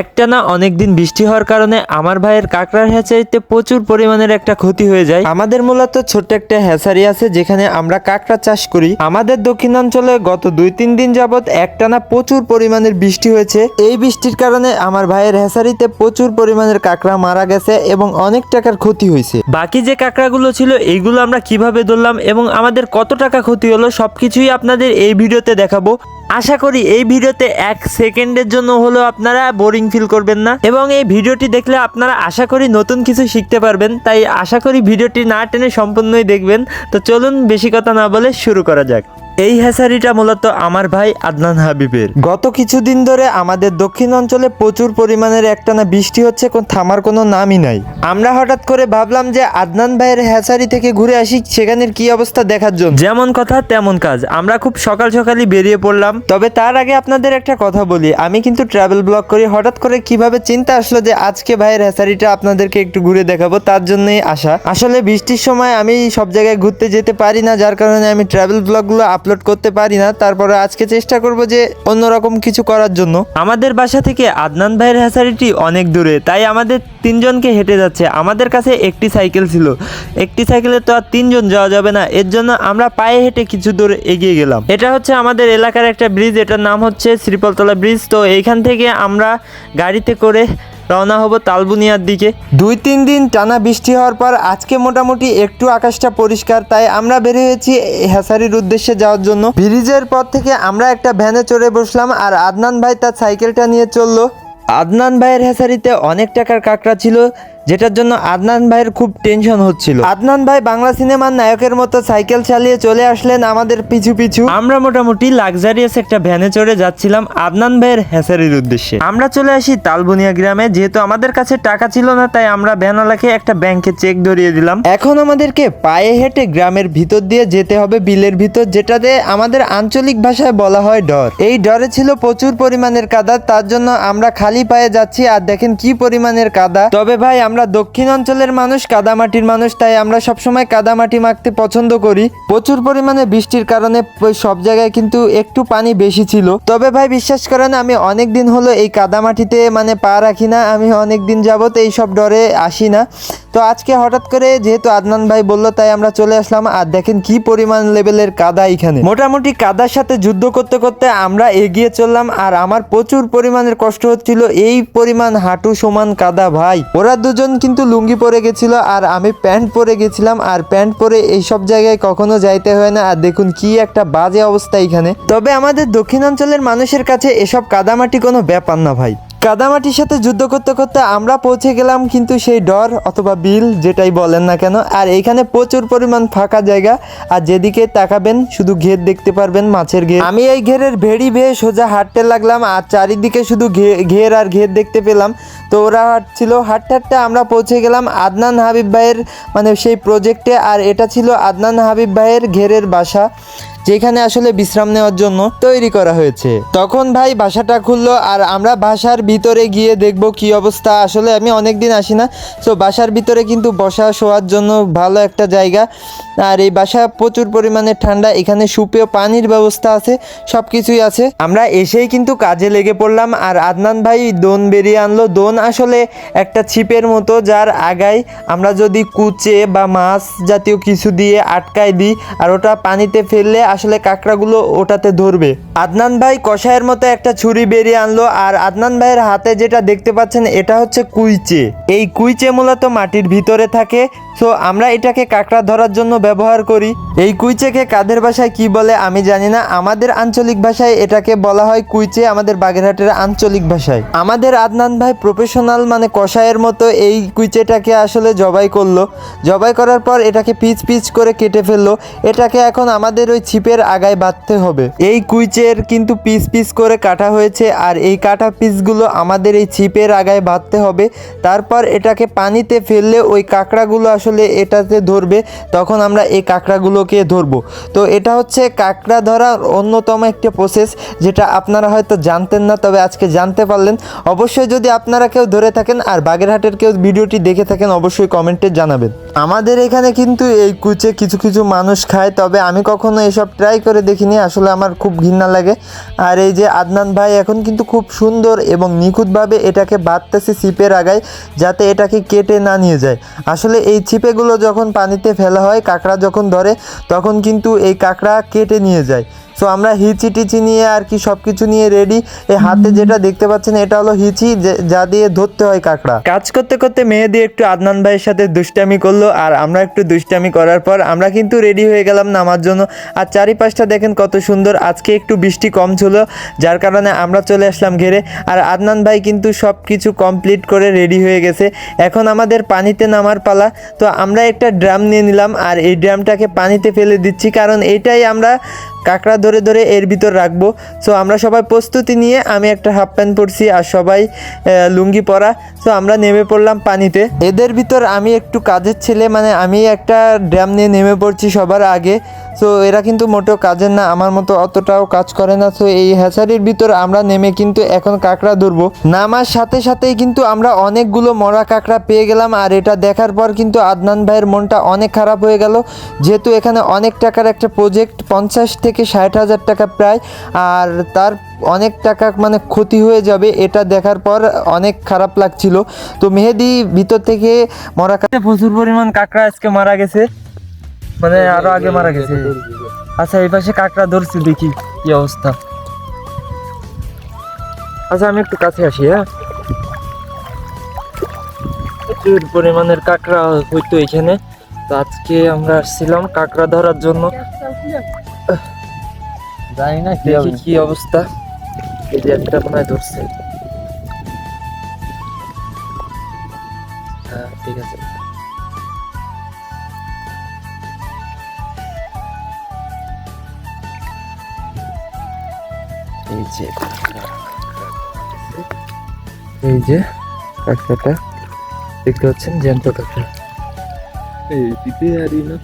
একটানা অনেকদিন বৃষ্টি হওয়ার কারণে আমার ভাইয়ের কাঁকড়ার হ্যাচারিতে প্রচুর পরিমাণের একটা ক্ষতি হয়ে যায়। আমাদের মূলত ছোট্ট একটা হ্যাচারি আছে যেখানে আমরা কাঁকড়া চাষ করি। আমাদের দক্ষিণাঞ্চলে গত দুই তিন দিন যাবত একটানা প্রচুর পরিমাণের বৃষ্টি হয়েছে। এই বৃষ্টির কারণে আমার ভাইয়ের হ্যাচারিতে প্রচুর পরিমাণের কাঁকড়া মারা গেছে এবং অনেক টাকার ক্ষতি হয়েছে। বাকি যে কাঁকড়াগুলো ছিল, এইগুলো আমরা কীভাবে ধরলাম এবং আমাদের কত টাকা ক্ষতি হলো সবকিছুই আপনাদের এই ভিডিওতে দেখাবো। আশা করি এই ভিডিওতে এক সেকেন্ডের জন্য হলেও আপনারা বোরিং ফিল করবেন না। এবং এই ভিডিওটি দেখলে আপনারা আশা করি নতুন কিছু শিখতে পারবেন। তাই আশা করি ভিডিওটি না টেনে সম্পূর্ণই দেখবেন। তো চলুন বেশি কথা না বলে শুরু করা যাক। এই হ্যাসারিটা মূলত আমার ভাই আদনান হাবিবের। গত কিছুদিন ধরে আমাদের দক্ষিণ অঞ্চলে প্রচুর পরিমাণের একটানা বৃষ্টি হচ্ছে থামার কোনো নামই নাই। আমরা হঠাৎ করে ভাবলাম যে আদনান ভাইয়ের হ্যাসারি থেকে ঘুরে আসি, সেখানের কি অবস্থা দেখার জন্য। যেমন কথা, তেমন কাজ। আমরা খুব সকাল সকালই বেরিয়ে পড়লাম। তবে তার আগে আপনাদের একটা কথা বলি। আমি কিন্তু ট্রাভেল ব্লগ করি হঠাৎ করে কীভাবে চিন্তা আসলো যে আজকে ভাইয়ের হ্যাসারিটা আপনাদেরকে একটু ঘুরে দেখাবো, তার জন্যই আসা। আসলে বৃষ্টির সময় আমি সব জায়গায় ঘুরতে যেতে পারি না, যার কারণে আমি ট্রাভেল ব্লগগুলো আপলোড করতে পারি না, তারপরে আজকে চেষ্টা করব যে অন্যরকম কিছু করার জন্য। আমাদের বাসা থেকে আদনান ভাইয়ের হ্যাসারিটি অনেক দূরে, তাই আমাদের তিনজনকে হেঁটে যাচ্ছে। আমাদের কাছে একটি সাইকেল ছিল। একটি সাইকেলে তো আর তিনজন যাওয়া যাবে না, এর জন্য আমরা পায়ে হেঁটে কিছু দূর এগিয়ে গেলাম। এটা হচ্ছে আমাদের এলাকার একটা ব্রিজ, এটার নাম হচ্ছে শ্রীপলতলা ব্রিজ। তো এইখান থেকে আমরা গাড়িতে করে রওনা হব তালবুনিয়ার দিকে। দুই তিন দিন টানা বৃষ্টি হওয়ার পর আজকে মোটামুটি একটু আকাশটা পরিষ্কার তাই আমরা বের হয়েছি হেসারির উদ্দেশ্যে যাওয়ার জন্য। ব্রিজের পর থেকে আমরা একটা ভ্যানে চড়ে বসলাম আর আদনান ভাই তার সাইকেলটা নিয়ে চলল। আদনান ভাইয়ের হেসারিতে অনেক টাকার কাঁকড়া ছিল। যেটার জন্য আদনান ভাইয়ের খুব টেনশন হচ্ছিল। আদনান ভাই বাংলা সিনেমার নায়কের মতো সাইকেল চালিয়ে চলে আসলেন আমাদের পিছু পিছু। আমরা মোটামুটি লাক্সারিয়াস একটা ভ্যানে চড়ে যাচ্ছিলাম আদনান ভাইয়ের হ্যাসারির উদ্দেশ্যে। আমরা চলে আসি তালবুনিয়া গ্রামে যেহেতু আমাদের কাছে টাকা ছিল না তাই আমরা ভ্যানওয়ালাকে একটা ব্যাংকে চেক ধরিয়ে দিলাম। এখন আমাদেরকে পায়ে হেঁটে গ্রামের ভিতর দিয়ে যেতে হবে বিলের ভিতর যেটাতে আমাদের আঞ্চলিক ভাষায় বলা হয় ডর। এই ডরে ছিল প্রচুর পরিমাণের কাদা তার জন্য আমরা খালি পায়ে যাচ্ছি আর দেখেন কি পরিমাণের কাদা। তবে ভাই আমরা দক্ষিণ অঞ্চলের মানুষ, কাদামাটির মানুষ, তাই আমরা সবসময় কাদামাটি মাখতে পছন্দ করি। প্রচুর পরিমাণে বৃষ্টির কারণে সব জায়গায় কিন্তু একটু পানি বেশি ছিল। তবে ভাই, বিশ্বাস করেন, আমি অনেক দিন হলো এই কাদামাটিতে মানে পা রাখি না, আমি অনেক দিন এই সব ডরে আসি না। তো আজকে হঠাৎ করে যেহেতু আদনান ভাই বলল, তাই আমরা চলে আসলাম। আর দেখেন কি পরিমাণ লেভেলের কাদা এখানে। মোটামুটি কাদার সাথে যুদ্ধ করতে করতে আমরা এগিয়ে চললাম, আর আমার প্রচুর পরিমাণের কষ্ট হচ্ছিল এই পরিমাণ হাঁটু সমান কাদা ভাই। ওরা দুজন কিন্তু লুঙ্গি পরে গেছিল আর আমি প্যান্ট পরে গেছিলাম আর প্যান্ট পরে এইসব জায়গায় কখনো যাইতে হয় না। আর দেখুন কি একটা বাজে অবস্থা এখানে। তবে আমাদের দক্ষিণাঞ্চলের মানুষের কাছে এসব কাদামাটি কোনো ব্যাপার না ভাই। কাদামাটির সাথে যুদ্ধ করতে করতে আমরা পৌঁছে গেলাম কিন্তু সেই ডর অথবা বিল যেটাই বলেন না কেন, আর এখানে প্রচুর পরিমাণ ফাঁকা জায়গা, আর যেদিকে তাকাবেন শুধু ঘের দেখতে পারবেন মাছের ঘের। আমি এই ঘেরের ভেড়ি বেয়ে সোজা হাঁটতে লাগলাম, আর চারিদিকে শুধু ঘের আর ঘের দেখতে পেলাম। তো ওরা হাঁটছিল, হাঁটতে হাঁটতে আমরা পৌঁছে গেলাম আদনান হাবিব ভাইয়ের মানে সেই প্রজেক্টে আর এটা ছিল আদনান হাবিব ভাইয়ের ঘেরের বাসা। যেখানে আসলে বিশ্রাম নেওয়ার জন্য তৈরি করা হয়েছে। তখন ভাই বাসাটা খুললো আর আমরা বাসার ভিতরে গিয়ে দেখব কি অবস্থা। আসলে আমি অনেক দিন আসি না, তো বাসার ভিতরে কিন্তু বসা শোয়ার জন্য ভালো একটা জায়গা। আর এই বাসা প্রচুর পরিমাণে ঠান্ডা, এখানে সুপেয় পানির ব্যবস্থা আছে সব কিছুই আছে। আমরা এসেই কিন্তু কাজে লেগে পড়লাম আর আদনান ভাই দোন বেরিয়ে আনলো। দোন আসলে একটা ছিপের মতো যার আগায় আমরা যদি কুচে বা মাছ জাতীয় কিছু দিয়ে আটকায় দিই আর ওটা পানিতে ফেললে আসলে কাঁকড়াগুলো ওটাতে ধরবে। আদনান ভাই কষায়ের মতো একটা ছুরি বেরিয়ে আনলো, আর আদনান ভাইয়ের হাতে যেটা দেখতে পাচ্ছেন এটা হচ্ছে কুইচে। এই কুইচে মূলত মাটির ভিতরে থাকে, তো আমরা এটাকে কাঁকড়া ধরার জন্য ব্যবহার করি। এই কুইচেকে কাদের ভাষায় কি বলে আমি জানি না, আমাদের আঞ্চলিক ভাষায় এটাকে বলা হয় কুইচে, আমাদের বাগেরহাটের আঞ্চলিক ভাষায়। আমাদের আদনান ভাই প্রফেশনাল মানে কষায়ের মতো এই কুইচেটাকে আসলে জবাই করল। জবাই করার পর এটাকে পিচ পিচ করে কেটে ফেলল। এটাকে এখন আমাদের ওই ছিপের আগায় বাঁধতে হবে। এই কুইচের কিন্তু পিস পিস করে কাটা হয়েছে আর এই কাটা পিসগুলো আমাদের এই ছিপের আগায় বাঁধতে হবে। তারপর এটাকে পানিতে ফেললে ওই কাঁকড়াগুলো আসলে এটাতে ধরবে, তখন আমরা এই কাঁকড়াগুলোকে ধরবো। তো এটা হচ্ছে কাঁকড়া ধরার অন্যতম একটা প্রসেস যেটা আপনারা হয়তো জানতেন না, তবে আজকে জানতে পারলেন। অবশ্যই যদি আপনারা কেউ ধরে থাকেন আর বাগেরহাটের কেউ ভিডিওটি দেখে থাকেন, অবশ্যই কমেন্টে জানাবেন। আমাদের এখানে কিন্তু এই কুচে কিছু কিছু মানুষ খায়, তবে আমি কখনো এসব ট্রাই করে দেখিনি, আসলে আমার খুব ঘৃণা লাগে। আর এই যে আদনান ভাই এখন কিন্তু খুব সুন্দর এবং নিখুঁতভাবে এটাকে বাঁধতেছে ছিপের আগায়, যাতে এটাকে কেটে না নিয়ে যায়। আসলে এই ছিপেগুলো যখন পানিতে ফেলা হয়, কাঁকড়া যখন ধরে, তখন কিন্তু এই কাঁকড়া কেটে নিয়ে যায়। সো আমরা হিচি টিচি নিয়ে আর কি সব কিছু নিয়ে রেডি এই হাতে যেটা দেখতে পাচ্ছেন, এটা হলো হিচি, যা দিয়ে ধরতে হয় কাঁকড়া। কাজ করতে করতে মেহেদি একটু আদনান ভাইয়ের সাথে দুষ্টামি করল, আর আমরা একটু দুষ্টামি করার পর আমরা কিন্তু রেডি হয়ে গেলাম নামার জন্য। আর চারিপাশটা দেখেন কত সুন্দর, আজকে একটু বৃষ্টি কম ছিল, যার কারণে আমরা চলে আসলাম ঘেরে। আর আদনান ভাই কিন্তু সব কিছু কমপ্লিট করে রেডি হয়ে গেছে। এখন আমাদের পানিতে নামার পালা। তো আমরা একটা ড্রাম নিয়ে নিলাম, আর এই ড্রামটাকে পানিতে ফেলে দিচ্ছি, কারণ এটাই আমরা কাঁকড়া ধরে ধরে এর ভিতর রাখব। সো আমরা সবাই প্রস্তুতি নিয়ে আমি একটা হাফ প্যান্ট পরছি আর সবাই লুঙ্গি পরা। সো আমরা নেমে পড়লাম পানিতে। এদের ভিতর আমি একটু কাজের ছেলে মানে আমি একটা ড্রাম নিয়ে নেমে পড়ছি সবার আগে। সো এরা কিন্তু মোটেও কাজের না, আমার মতো অতটাও কাজ করে না। সো এই হ্যাচারির ভিতর আমরা নেমে কিন্তু এখন কাঁকড়া ধরবো। নামার সাথে সাথেই কিন্তু আমরা অনেকগুলো মরা কাঁকড়া পেয়ে গেলাম, আর এটা দেখার পর কিন্তু আদনান ভাইয়ের মনটা অনেক খারাপ হয়ে গেল। যেহেতু এখানে অনেক টাকার একটা প্রজেক্ট পঞ্চাশ থেকে ষাট হাজার টাকা প্রায়, আর তার অনেক টাকা মানে ক্ষতি হয়ে যাবে, এটা দেখার পর অনেক খারাপ লাগছিল। তো মেহেদি ভিতর থেকে মরা কাঁকড়া প্রচুর পরিমাণ কাঁকড়া আজকে মারা গেছে। মানে আরও আগে মারা গেছে। আচ্ছা এই পাশে কাঁকড়া ধরছি দেখি কি অবস্থা। আচ্ছা আমি একটু কাছে আসি হ্যাঁ? প্রচুর পরিমাণের কাঁকড়া হইতো এখানে। তো আজকে আমরা আসছিলাম কাঁকড়া ধরার জন্য। জানি না কি অবস্থা। এই যে একটা মনে হয় ধরছে। হ্যাঁ ঠিক আছে। এই যে এই যে কাঁকড়াটা দেখতে পাচ্ছেন? জ্যান্ত কাঁকড়া। এই দিতে আরি না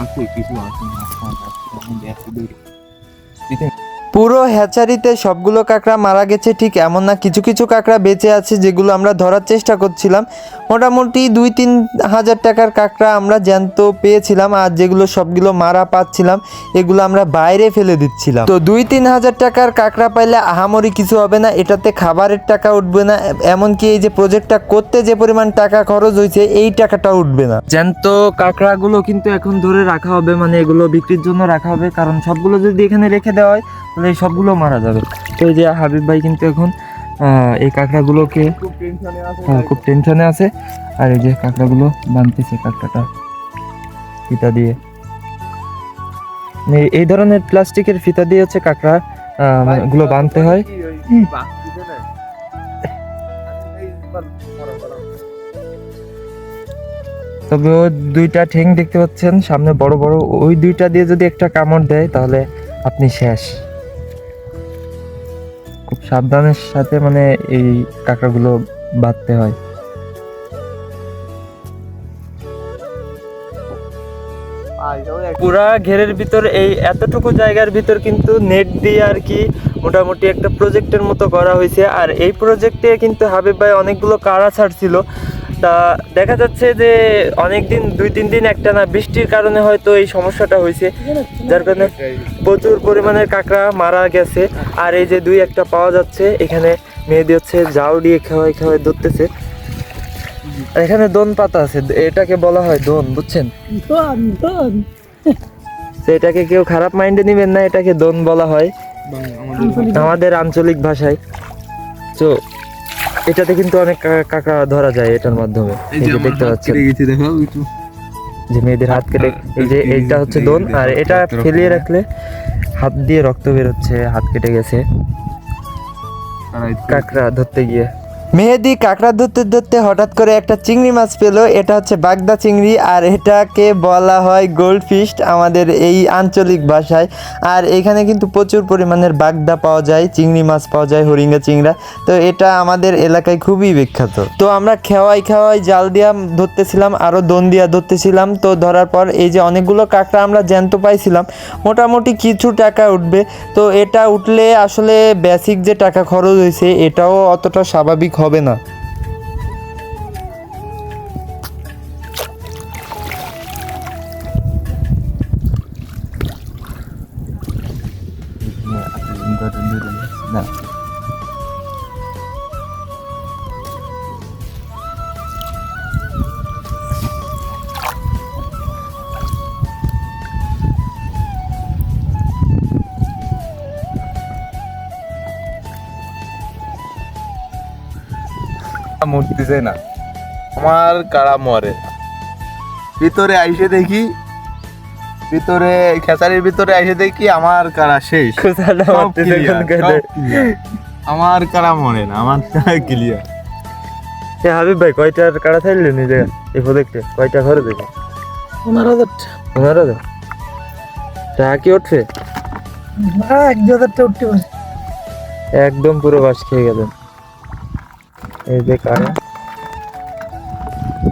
আছে কিছু আছে দিতে পুরো হ্যাচারিতে সবগুলো কাঁকড়া মারা গেছে, ঠিক এমন না। কিছু কিছু কাঁকড়া বেঁচে আছে যেগুলো আমরা ধরার চেষ্টা করছিলাম। মোটামুটি দুই তিন হাজার টাকার কাঁকড়া আমরা জ্যান্ত পেয়েছিলাম আর যেগুলো সবগুলো মারা পাচ্ছিলাম, এগুলো আমরা বাইরে ফেলে দিচ্ছিলাম। তো দুই তিন হাজার টাকার কাঁকড়া পাইলে আহামরি কিছু হবে না, এটাতে খাবারের টাকা উঠবে না, এমনকি এই যে প্রজেক্টটা করতে যে পরিমাণ টাকা খরচ হয়েছে, এই টাকাটা উঠবে না। জ্যান্ত কাঁকড়াগুলো কিন্তু এখন ধরে রাখা হবে মানে এগুলো বিক্রির জন্য রাখা হবে, কারণ সবগুলো যদি এখানে রেখে দেওয়া হয় তাহলে এই সবগুলো মারা যাবে। তো এই যে হাবিব ভাই কিন্তু এখন এই কাঁকড়াগুলোকে হ্যাঁ, খুব টেনশনে আছে। আর এই যে কাঁকড়াগুলো বানতেছে কাঁকড়াটা ফিতা দিয়ে। এই ধরনের প্লাস্টিকের ফিতা দিয়ে হচ্ছে কাঁকড়া গুলো বানতে হয়। তবে ওই দুইটা ঠেং দেখতে পাচ্ছেন সামনে বড় বড় ওই দুইটা দিয়ে যদি একটা কামড় দেয় তাহলে আপনি শেষ। খুব সাবধানের সাথে মানে এই কাঁকড়াগুলো বাঁধতে হয়। পুরা ঘেরের ভিতর এই এতটুকু জায়গার ভিতর কিন্তু নেট দিয়ে আর কি মোটামুটি একটা প্রজেক্টের মতো করা হয়েছে। আর এই প্রজেক্টে কিন্তু হাবিব ভাই অনেকগুলো কাড়া ছাড়ছিল। তা দেখা যাচ্ছে যে অনেক দিন দুই তিন দিন একটা না বৃষ্টির কারণে হয়তো এই সমস্যাটা হয়েছে। যার কারণে প্রচুর পরিমাণের কাঁকড়া মারা গেছে। আর এই যে দুই একটা পাওয়া যাচ্ছে এখানে মেয়েদের হচ্ছে জাল দিয়ে খাওয়াই খাওয়াই ধরতেছে। এখানে দোন পাতা আছে এটাকে বলা হয় দোন বুঝছেন? এটাকে কেউ খারাপ মাইন্ডে নিবেন না এটাকে দোন বলা হয়। আমাদের আঞ্চলিক ভাষায়। তো এটাতে কিন্তু অনেক কা- কাঁকড়া ধরা যায় এটার মাধ্যমে। যে দেখতে পাচ্ছেন। দেখো যে মেয়েদের হাত কেটে এই যে এইটা হচ্ছে দোন আর এটা ফেলিয়ে রাখলে। হাত দিয়ে রক্ত বেরোচ্ছে হাত কেটে গেছে। কাঁকড়া ধরতে গিয়ে। মেহেদি কাঁকড়া ধরতে ধরতে হঠাৎ করে একটা চিংড়ি মাছ পেল। এটা হচ্ছে বাগদা চিংড়ি আর এটাকে বলা হয় গোল্ড ফিস্ট আমাদের এই আঞ্চলিক ভাষায়। আর এখানে কিন্তু প্রচুর পরিমাণের বাগদা পাওয়া যায়, চিংড়ি মাছ পাওয়া যায় হরিঙ্গা চিংড়া। তো এটা আমাদের এলাকায় খুবই বিখ্যাত। তো আমরা খেওয়াই খেওয়াই জাল দিয়া ধরতেছিলাম আরও দন দিয়া ধরতেছিলাম। তো ধরার পর এই যে অনেকগুলো কাঁকড়া আমরা জ্যান্ত পাইছিলাম, মোটামুটি কিছু টাকা উঠবে। তো এটা উঠলে আসলে বেসিক যে টাকা খরচ হয়েছে এটাও অতটা স্বাভাবিক হবে না মরতেছে না। আমার কারা মরে? ভিতরে আইসে দেখি ভিতরে খেসারির ভিতরে আইসে দেখি আমার কারা শেষ। আমার কারা মরে না আমার ক্লিয়ার এ হাবিব ভাই কয়টার কাড়া থাকলেন এই জায়গা এই প্রজেক্টে কয়টা খরচ হয়েছে পনেরো হাজার। পনেরো হাজার? টাকা কি উঠছে? এক দু হাজারটা উঠতে পারে। একদম পুরো বাস খেয়ে গেলেন। এই যে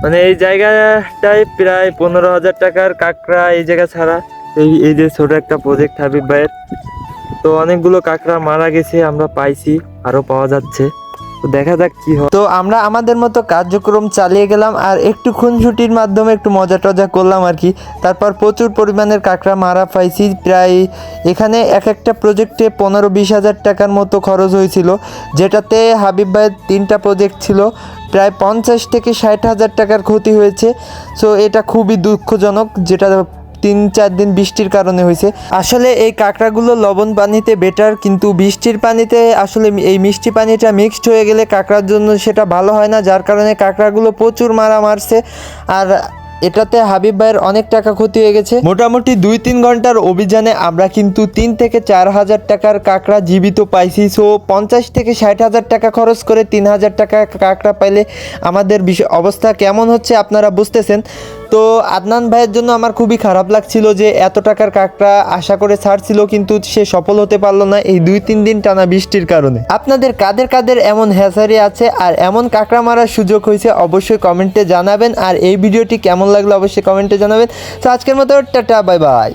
মানে এই জায়গাটায় প্রায় পনেরো হাজার টাকার কাঁকড়া এই জায়গা ছাড়া। এই এই যে ছোট একটা প্রজেক্ট হাবিব ভাইয়ের। তো অনেকগুলো কাঁকড়া মারা গেছে, আমরা পাইছি আরও পাওয়া যাচ্ছে। দেখা যাক কি হয়। তো আমরা আমাদের মতো কার্যক্রম চালিয়ে গেলাম আর একটু খুনসুটির মাধ্যমে একটু মজা টজা করলাম আর কি। তারপর প্রচুর পরিমাণের কাঁকড়া মারা পাইছি, প্রায় এখানে এক একটা প্রজেক্টে পনেরো বিশ হাজার টাকার মতো খরচ হয়েছিল, যেটাতে হাবিব ভাইয়ের তিনটা প্রজেক্ট ছিল। প্রায় পঞ্চাশ থেকে ষাট হাজার টাকার ক্ষতি হয়েছে। সো এটা খুবই দুঃখজনক, যেটা তিন চার দিন বৃষ্টির কারণে হয়েছে। আসলে এই কাঁকড়াগুলো লবণ পানিতে বেটার, কিন্তু বৃষ্টির পানিতে আসলে এই মিষ্টি পানিটা মিক্সড হয়ে গেলে কাঁকড়ার জন্য সেটা ভালো হয় না, যার কারণে কাঁকড়াগুলো প্রচুর মারা মারছে। আর এটাতে হাবিব ভাইয়ের অনেক টাকা ক্ষতি হয়ে গেছে। মোটামুটি দুই তিন ঘণ্টার অভিযানে আমরা কিন্তু তিন থেকে চার হাজার টাকার কাঁকড়া জীবিত পাইছি। সো পঞ্চাশ থেকে ষাট হাজার টাকা খরচ করে তিন হাজার টাকা কাঁকড়া পাইলে আমাদের অবস্থা কেমন হচ্ছে আপনারা বুঝতেছেন। তো আদনান ভাইয়ের জন্য আমার খুবই খারাপ লাগছিল যে এত টাকার কাকটা আশা করে ছাড়ছিল, কিন্তু সে সফল হতে পারল না এই দুই তিন দিন টানা বৃষ্টির কারণে। আপনাদের কাদের কাদের এমন হ্যাসারি আছে আর এমন কাঁকড়া মারার সুযোগ হয়েছে অবশ্যই কমেন্টে জানাবেন, আর এই ভিডিওটি কেমন লাগল অবশ্যই কমেন্টে জানাবেন। তো আজকের মতো টাটা, বাই বাই।